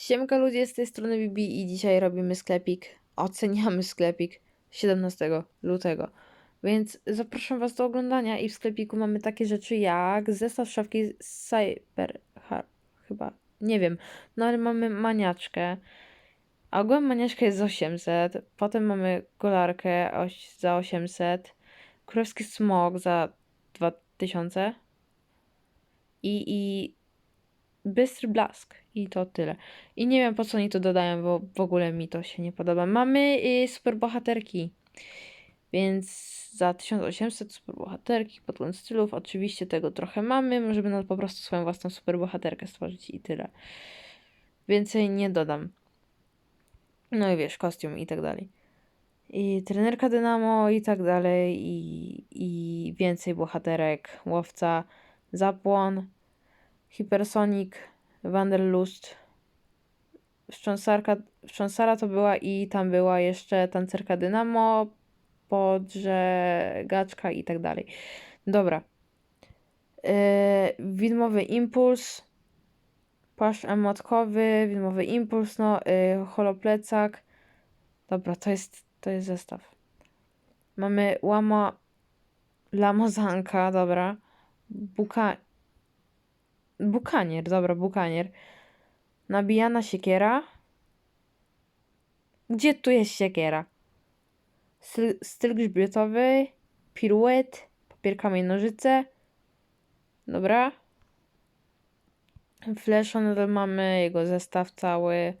Siemka ludzie, z tej strony Bibi i dzisiaj robimy sklepik, oceniamy sklepik 17 lutego. Więc zapraszam Was do oglądania i w sklepiku mamy takie rzeczy jak zestaw szafki Cyber, ha, chyba, nie wiem, no ale mamy maniaczkę, a ogółem maniaczka jest za 800, potem mamy golarkę oś- za 800, królewski smog za 2000 i, i bystry blask i to tyle. I nie wiem po co oni to dodają, bo w ogóle mi to się nie podoba. Mamy y, superbohaterki, więc za 1800 superbohaterki, podgląd stylów, oczywiście tego trochę mamy. Możemy nawet po prostu swoją własną superbohaterkę stworzyć i tyle. Więcej nie dodam. No i wiesz, kostium i tak dalej. I trenerka Dynamo i tak dalej. I, i więcej bohaterek. Łowca, Zapłon, Hypersonic, Wanderlust, Wstrząsarka, Wstrząsara to była i tam była jeszcze tancerka Dynamo, podżegaczka i tak dalej. Dobra. Yy, widmowy impuls, płaszcz emotkowy, widmowy impuls, no, yy, holoplecak. Dobra, to jest, to jest zestaw. Mamy łama, lamozanka, dobra. Buka, bukanier, dobra, bukanier. Nabijana siekiera. Gdzie tu jest siekiera? Styl, styl grzbietowy, piruet, papier, kamień, nożyce. Dobra. Flesza nadal mamy, jego zestaw cały.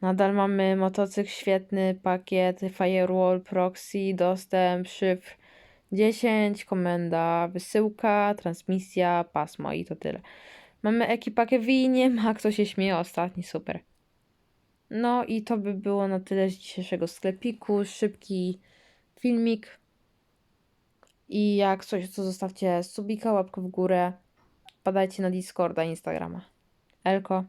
Nadal mamy motocykl świetny, pakiet, firewall, proxy, dostęp, szyfr 10, komenda, wysyłka, transmisja, pasmo i to tyle. Mamy ekipakę V, nie ma kto się śmieje, ostatni super. No i to by było na tyle z dzisiejszego sklepiku. Szybki filmik. I jak coś, to zostawcie subika, łapkę w górę. Padajcie na Discorda, Instagrama. Elko.